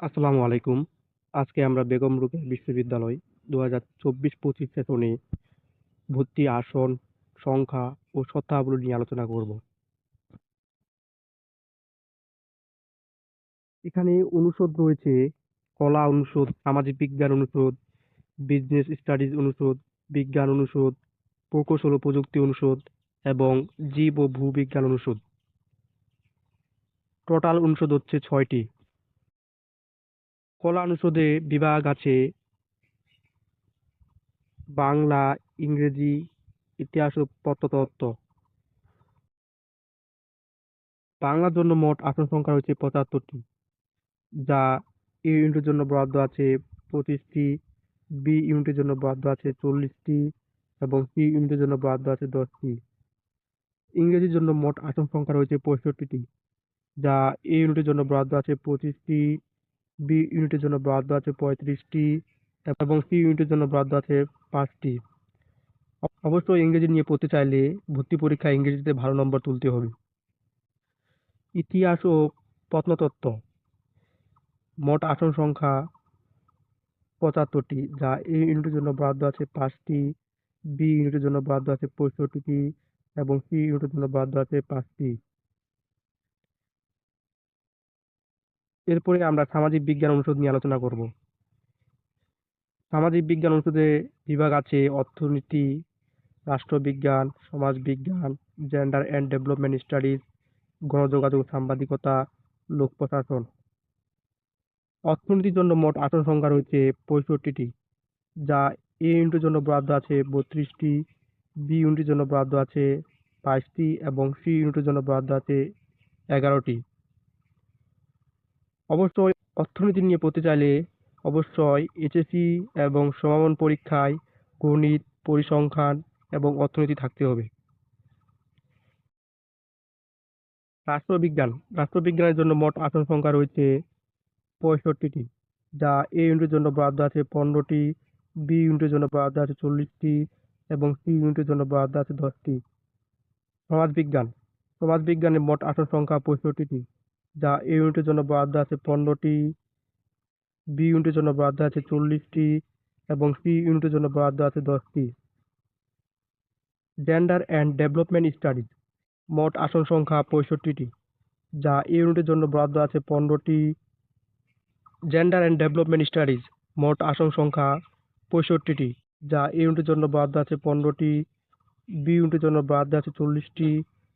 আসসালামু আলাইকুম। আজকে আমরা বেগম রোকেয়া বিশ্ববিদ্যালয় দু হাজার চব্বিশ পঁচিশ সেশনে ভর্তি আসন, সংখ্যা ও শর্তাবলী নিয়ে আলোচনা করব। এখানে অনুষদ রয়েছে কলা অনুষদ, সামাজিক বিজ্ঞান অনুষদ বিজনেস স্টাডিজ অনুষদ, বিজ্ঞান অনুষদ, প্রকৌশল ও প্রযুক্তি অনুষদ এবং জীব ও ভূবিজ্ঞান অনুষদ। টোটাল অনুষদ হচ্ছে ছয়টি। কলা অনুষদে বিভাগ আছে। বাংলা, ইংরেজি, ইতিহাস ও প্রত্নতত্ত্ব। বাংলার জন্য মোট আসন সংখ্যা রয়েছে পঁচাত্তরটি, যা এ ইউনিটের জন্য বরাদ্দ আছে পঁচিশটি, বি ইউনিটের জন্য বরাদ্দ আছে চল্লিশটি এবং সি ইউনিটের জন্য বরাদ্দ আছে দশটি। ইংরেজির জন্য মোট আসন সংখ্যা রয়েছে পঁয়ষট্টিটি, যা এ ইউনিটের জন্য বরাদ্দ আছে পঁচিশটি বি ইউনিটের জন্য বরাদ্দ আছে পঁয়ত্রিশটি, এবং সি ইউনিটের জন্য বরাদ্দ আছে পাঁচটি। অবশ্যই ইংরেজি নিয়ে পড়তে চাইলে ভর্তি পরীক্ষায় ইংরেজিতে ভালো নম্বর তুলতে হবে। ইতিহাস ও প্রত্নতত্ত্ব। মোট আসন সংখ্যা পঁচাত্তরটি, যা এ ইউনিটের জন্য বরাদ্দ আছে পাঁচটি, বি ইউনিটের জন্য বরাদ্দ আছে পঁয়ষট্টিটি, এবং সি ইউনিটের জন্য বরাদ্দ আছে পাঁচটি। এরপরে আমরা সামাজিক বিজ্ঞান অনুষদ নিয়ে আলোচনা করব। সামাজিক বিজ্ঞান অনুষদে বিভাগ আছে অর্থনীতি, রাষ্ট্রবিজ্ঞান, সমাজবিজ্ঞান জেন্ডার অ্যান্ড ডেভেলপমেন্ট স্টাডিজ গণযোগাযোগ, সাংবাদিকতা, লোক প্রশাসন। অর্থনীতির জন্য মোট আসন সংখ্যা রয়েছে পঁয়ষট্টিটি, যা এ ইউনিটের জন্য বরাদ্দ আছে বত্রিশটি বি ইউনিটের জন্য বরাদ্দ আছে বাইশটি এবং সি ইউনিটের জন্য বরাদ্দ আছে এগারোটি। অবশ্যই অর্থনীতি নিয়ে পড়তে চাইলে অবশ্যই এইচএসসি এবং সমাপন পরীক্ষায় গণিত পরিসংখ্যান এবং অর্থনীতি থাকতে হবে। রাষ্ট্রবিজ্ঞান। রাষ্ট্রবিজ্ঞানের জন্য মোট আসন সংখ্যা রয়েছে পঁয়ষট্টিটি, যা এ ইউনিটের জন্য বরাদ্দ আছে পনেরোটি বি ইউনিটের জন্য বরাদ্দ আছে চল্লিশটি এবং সি ইউনিটের জন্য বরাদ্দ আছে দশটি। সমাজবিজ্ঞান। সমাজবিজ্ঞানের মোট আসন সংখ্যা পঁয়ষট্টিটি। যা এ ইউনিটের জন্য বরাদ্দ আছে পনেরোটি বি ইউনিটের জন্য বরাদ্দ আছে চল্লিশটি এবং সি ইউনিটের জন্য বরাদ্দ আছে দশটি। জেন্ডার অ্যান্ড ডেভেলপমেন্ট স্টাডিজ মোট আসন সংখ্যা পঁয়ষট্টিটি, যা এ ইউনিটের জন্য বরাদ্দ আছে পনেরোটি। জেন্ডার অ্যান্ড ডেভেলপমেন্ট স্টাডিজ মোট আসন সংখ্যা পঁয়ষট্টিটি, যা এ ইউনিটের জন্য বরাদ্দ আছে পনেরোটি বি ইউনিটের জন্য বরাদ্দ আছে চল্লিশটি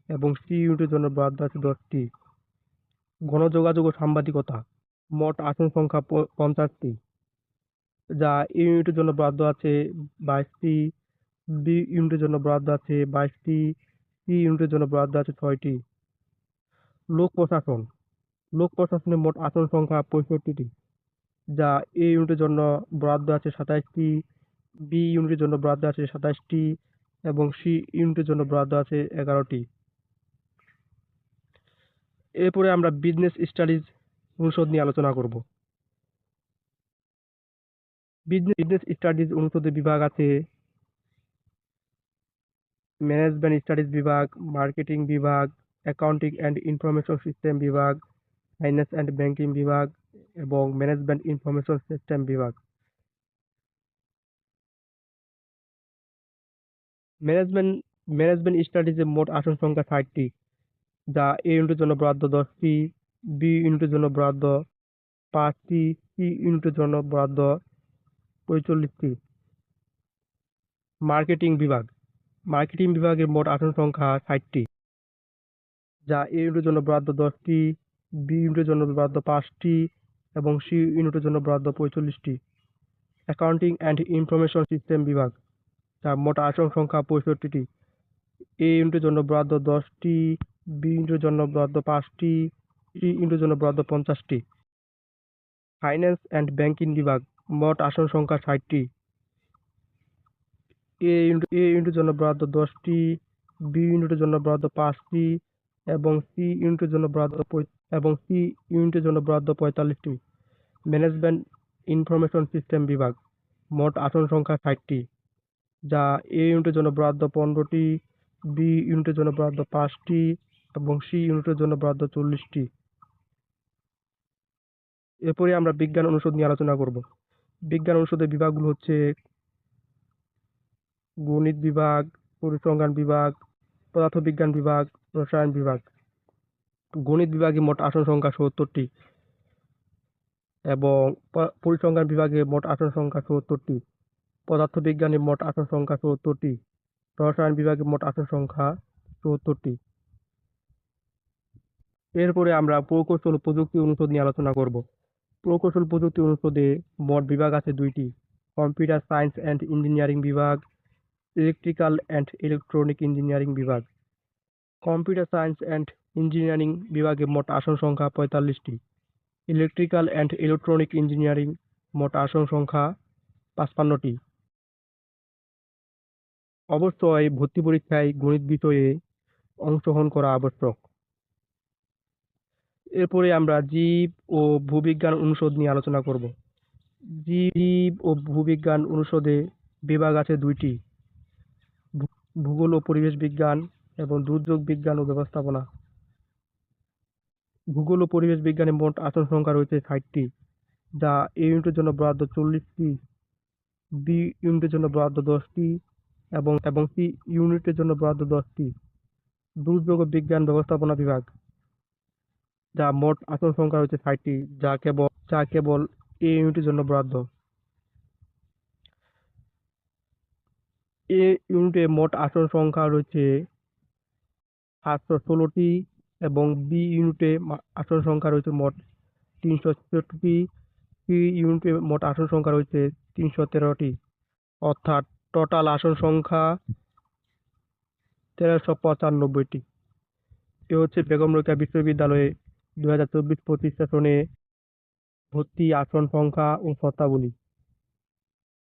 এবং সি ইউনিটের জন্য বরাদ্দ আছে দশটি। গণযোগাযোগ ও সাংবাদিকতা, মোট আসন সংখ্যা পঞ্চাশটি, যা এ ইউনিটের জন্য বরাদ্দ আছে বাইশটি, বি ইউনিটের জন্য বরাদ্দ আছে বাইশটি, সি ইউনিটের জন্য বরাদ্দ আছে ছয়টি। লোক প্রশাসন, লোক প্রশাসনের মোট আসন সংখ্যা পঁয়ষট্টিটি, যা এ ইউনিটের জন্য বরাদ্দ আছে সাতাশটি বি ইউনিটের জন্য বরাদ্দ আছে সাতাশটি এবং সি ইউনিটের জন্য বরাদ্দ আছে এগারোটি। এরপরে আমরা বিজনেস স্টাডিজ অনুষদ নিয়ে আলোচনা করব। বিজনেস বিজনেস স্টাডিজ অনুষদে বিভাগ আছে ম্যানেজমেন্ট স্টাডিজ বিভাগ মার্কেটিং বিভাগ অ্যাকাউন্টিং অ্যান্ড ইনফরমেশন সিস্টেম বিভাগ ফাইন্যান্স অ্যান্ড ব্যাংকিং বিভাগ এবং ম্যানেজমেন্ট ইনফরমেশন সিস্টেম বিভাগ। ম্যানেজমেন্ট ম্যানেজমেন্ট স্টাডিজে মোট আসন সংখ্যা ষাটটি। যা এ ইউনিটের জন্য বরাদ্দ দশটি বি ইউনিটের জন্য বরাদ্দ পাঁচটি সি ইউনিটের জন্য বরাদ্দ পঁয়তাল্লিশটি। মার্কেটিং বিভাগ। মার্কেটিং বিভাগের মোট আসন সংখ্যা ষাটটি, যা এ ইউনিটের জন্য বরাদ্দ দশটি বি ইউনিটের জন্য বরাদ্দ পাঁচটি এবং সি ইউনিটের জন্য বরাদ্দ পঁয়তাল্লিশটি। অ্যাকাউন্টিং অ্যান্ড ইনফরমেশন সিস্টেম বিভাগ যার মোট আসন সংখ্যা পঁয়ষট্টিটি। এ ইউনিটের জন্য বরাদ্দ দশটি বি ইউনিটের জন্য বরাদ্দ পাঁচটি, ই ইউনিটের জন্য বরাদ্দ পঞ্চাশটি। ফাইন্যান্স অ্যান্ড ব্যাংকিং বিভাগ, মোট আসন সংখ্যা ষাটটি। এ ইউনিট এ ইউনিটের জন্য বরাদ্দ দশটি, বি ইউনিটের জন্য বরাদ্দ পাঁচটি এবং সি ইউনিটের জন্য বরাদ্দ এবং সি ইউনিটের জন্য বরাদ্দ পঁয়তাল্লিশটি। ম্যানেজমেন্ট ইনফরমেশন সিস্টেম বিভাগ, মোট আসন সংখ্যা ষাটটি। যা এ ইউনিটের জন্য বরাদ্দ পনেরোটি, বি ইউনিটের জন্য বরাদ্দ পাঁচটি সি ইউনিটের জন্য বরাদ্দ চল্লিশটি। এরপরে আমরা বিজ্ঞান অনুষদ নিয়ে আলোচনা করব। বিজ্ঞান অনুষদের বিভাগগুলো হচ্ছে গণিত বিভাগ, পরিসংখ্যান বিভাগ, পদার্থবিজ্ঞান বিভাগ, রসায়ন বিভাগ। গণিত বিভাগে মোট আসন সংখ্যা সত্তরটি এবং পরিসংখ্যান বিভাগে মোট আসন সংখ্যা সত্তরটি। পদার্থবিজ্ঞানে মোট আসন সংখ্যা সত্তরটি। রসায়ন বিভাগে মোট আসন সংখ্যা সত্তরটি। এরপরে আমরা প্রকৌশল প্রযুক্তি অনুষদ নিয়ে আলোচনা করব। প্রকৌশল প্রযুক্তি অনুষদে মোট বিভাগ আছে দুইটি, কম্পিউটার সায়েন্স অ্যান্ড ইঞ্জিনিয়ারিং বিভাগ, ইলেকট্রিক্যাল অ্যান্ড ইলেকট্রনিক ইঞ্জিনিয়ারিং বিভাগ। কম্পিউটার সায়েন্স অ্যান্ড ইঞ্জিনিয়ারিং বিভাগে মোট আসন সংখ্যা পঁয়তাল্লিশটি, ইলেকট্রিক্যাল অ্যান্ড ইলেকট্রনিক ইঞ্জিনিয়ারিং মোট আসন সংখ্যা পাঁচপান্নটি। অবশ্যই ভর্তি পরীক্ষায় গণিত বিষয়ে অংশগ্রহণ করা আবশ্যক। এরপরে আমরা জীব ও ভূবিজ্ঞান অনুষদ নিয়ে আলোচনা করব। জীব ও ভূবিজ্ঞান অনুষদে বিভাগ আছে দুইটি। ভূগোল ও পরিবেশ বিজ্ঞান এবং দুর্যোগ বিজ্ঞান ও ব্যবস্থাপনা। ভূগোল ও পরিবেশ বিজ্ঞানে মোট আসন সংখ্যা রয়েছে ষাটটি, যা এ ইউনিটের জন্য বরাদ্দ চল্লিশটি, বি ইউনিটের জন্য বরাদ্দ দশটি এবং এবং সি ইউনিটের জন্য বরাদ্দ দশটি। দুর্যোগ বিজ্ঞান ব্যবস্থাপনা বিভাগ। যা মোট আসন সংখ্যা রয়েছে ষাটটি, যা কেবল যা কেবল এ ইউনিটের জন্য বরাদ্দ। এ ইউনিটে মোট আসন সংখ্যা রয়েছে সাতশো ষোলোটি এবং বি ইউনিটে আসন সংখ্যা রয়েছে মোট তিনশো ছেষট্টি সি ইউনিটে মোট আসন সংখ্যা রয়েছে তিনশো তেরোটি। অর্থাৎ টোটাল আসন সংখ্যা তেরোশো পঁচানব্বইটি। এ হচ্ছে বেগম রোকেয়া বিশ্ববিদ্যালয়ে দু হাজার চব্বিশ পঁচিশ সেশনে ভর্তি আসন সংখ্যা ও শর্তাবলী